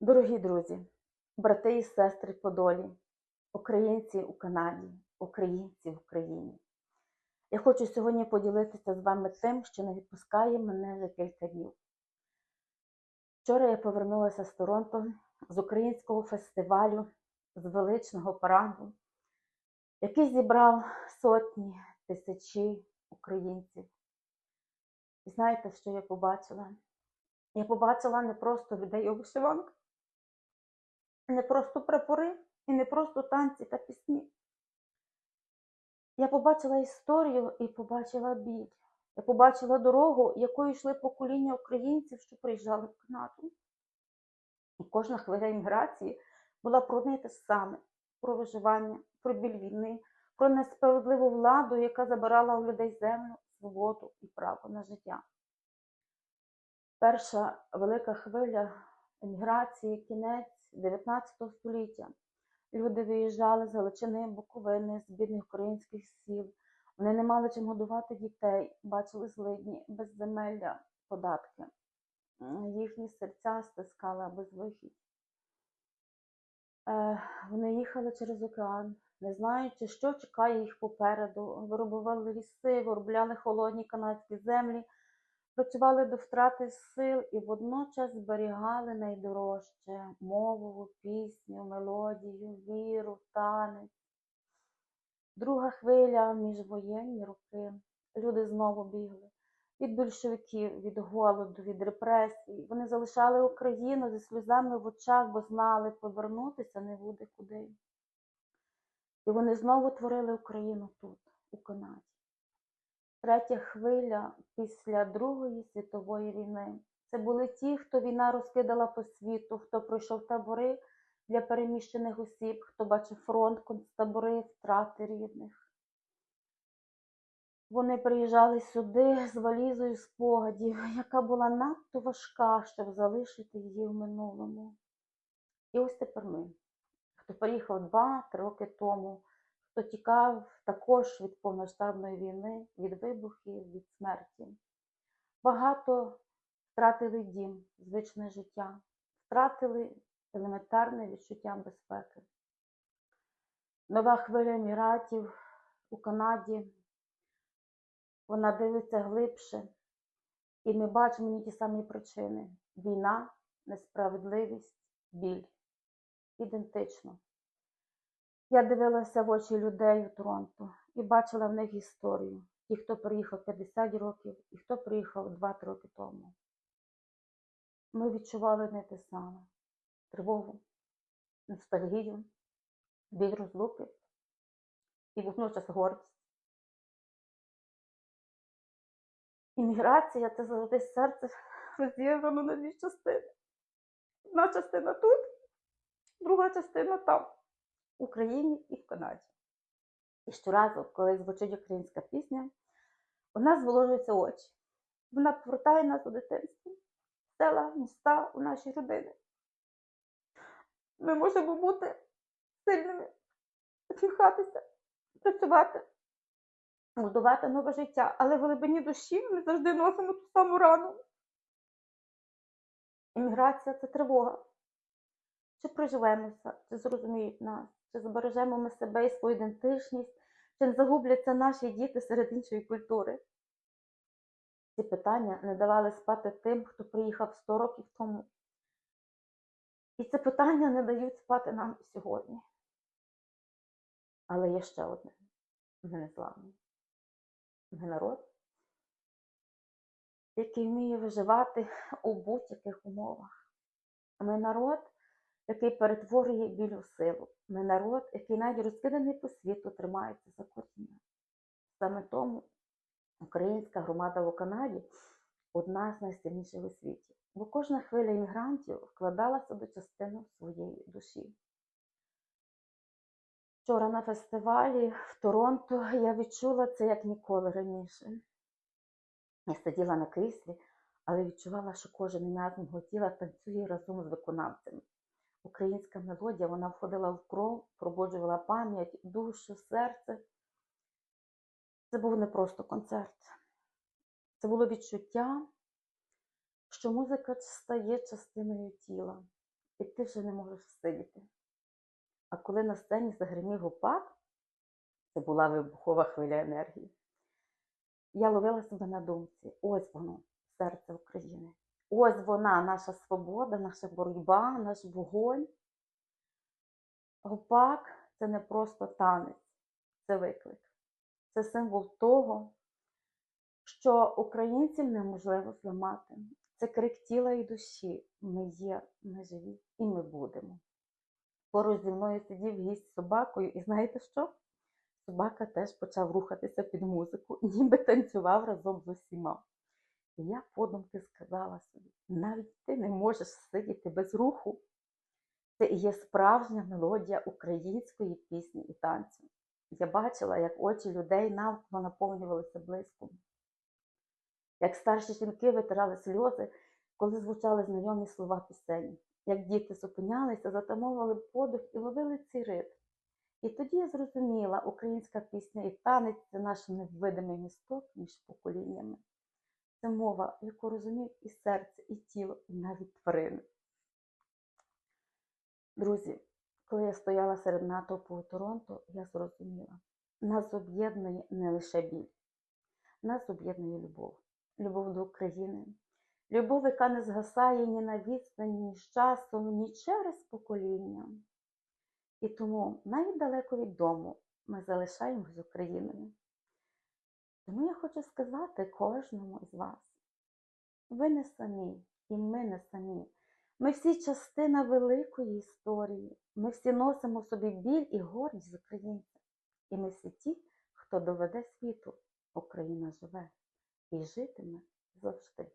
Дорогі друзі, брати і сестри по долі, українці у Канаді, українці в Україні. Я хочу сьогодні поділитися з вами тим, що не відпускає мене вже кілька днів. Вчора я повернулася з Торонто з українського фестивалю, з величного параду, який зібрав сотні, тисячі українців. І знаєте, що я побачила? Я побачила не просто людей у вишиванках, не просто прапори і не просто танці та пісні. Я побачила історію і побачила біль. Я побачила дорогу, якою йшли покоління українців, що приїжджали в Канаду. І кожна хвиля імміграції була про й те саме: про виживання, про біль війни, про несправедливу владу, яка забирала у людей землю, свободу і право на життя. Перша велика хвиля еміграції, кінець 19 століття. Люди виїжджали з Галичини, Буковини, з бідних українських сіл. Вони не мали чим годувати дітей, бачили злидні, безземелля, податки. Їхні серця стискала безвихідь. Е, Вони їхали через океан, не знаючи, що чекає їх попереду. Вирубували ліси, виробляли холодні канадські землі, працювали до втрати сил і водночас зберігали найдорожче мову, пісню, мелодію, віру, танець. Друга хвиля міжвоєнні роки. Люди знову бігли від більшовиків, від голоду, від репресій. Вони залишали Україну зі сльозами в очах, бо знали, повернутися не буде куди. І вони знову творили Україну тут, у Канаді. Третя хвиля після Другої світової війни. Це були ті, хто війна розкидала по світу, хто пройшов табори для переміщених осіб, хто бачив фронт, концтабори, втрати рідних. Вони приїжджали сюди з валізою спогадів, яка була надто важка, щоб залишити її в минулому. І ось тепер ми, хто приїхав два-три роки тому, хто тікав також від повноштабної війни, від вибухів, від смерті. Багато втратили дім, звичне життя, втратили елементарне відчуття безпеки. Нова хвиля емігратів у Канаді, вона дивиться глибше, і ми бачимо ні ті самі причини: війна, несправедливість, біль. Ідентично. Я дивилася в очі людей у Торонто і бачила в них історію. Ті, хто приїхав 50 років, і хто приїхав 2-3 роки тому. Ми відчували не те саме: тривогу, ностальгію, біль розлуки і водночас гордість. Імміграція це завжди серце розірвано на дві частини. Одна частина тут, друга частина там, Україні і в Канаді. І щоразу, коли звучить українська пісня, у нас зволожуються очі. Вона повертає нас у дитинство, села, міста, у наші родини. Ми можемо бути сильними, посміхатися, працювати, будувати нове життя, але в глибині душі ми завжди носимо ту саму рану. Імміграція це тривога. Чи проживемося, чи зрозуміють нас, чи збережемо ми себе і свою ідентичність, чи не загубляться наші діти серед іншої культури. Ці питання не давали спати тим, хто приїхав 100 років тому. І ці питання не дають спати нам сьогодні. Але є ще одне: ми не зламні. Ми народ, який вміє виживати у будь-яких умовах. Ми народ, який перетворює біль силу. Ми народ, який навіть розкиданий по світу тримається за коріння. Саме тому українська громада в Канаді одна з найсильніших у світі, бо кожна хвиля іммігрантів вкладалася до частини своєї душі. Вчора на фестивалі в Торонто я відчула це як ніколи раніше. Я сиділа на кріслі, але відчувала, що кожен м'яз мого танцює разом з виконавцем. Українська мелодія вона входила в кров, пробуджувала пам'ять, душу, серце. Це був не просто концерт. Це було відчуття, що музика стає частиною тіла. і ти вже не можеш всидіти. А коли на сцені загримів гупак, це була вибухова хвиля енергії. Я ловила себе на думці: ось воно, серце України. Ось вона, наша свобода, наша боротьба, наш вогонь. Гопак це не просто танець, це виклик. Це символ того, що українців неможливо зламати. Це крик тіла і душі. Ми є, ми живі і ми будемо. Поруч зі мною сидів гість з собакою, і знаєте що? Собака теж почав рухатися під музику, ніби танцював разом з усіма. І я подумки сказала собі: навіть ти не можеш сидіти без руху. Це і є справжня мелодія української пісні і танцю. Я бачила, як очі людей навколо наповнювалися блиском, як старші жінки витирали сльози, коли звучали знайомі слова пісень, як діти зупинялися, затамовували подих і ловили цей ритм. І тоді я зрозуміла, українська пісня і танець це наш невидимий місток між поколіннями. Це мова, яку розуміють і серце, і тіло, і навіть тварини. Друзі, коли я стояла серед натовпу у Торонто, я зрозуміла, нас об'єднує не лише біль, нас об'єднує любов, любов до України, любов, яка не згасає ні на відстані, ні з часом, ні через покоління. І тому навіть далеко від дому ми залишаємось з Україною. Тому я хочу сказати кожному із вас: ви не самі, і ми не самі. Ми всі частина великої історії. Ми всі носимо собі біль і гордість з українця. І ми всі ті, хто доведе світу, Україна живе і житиме завжди.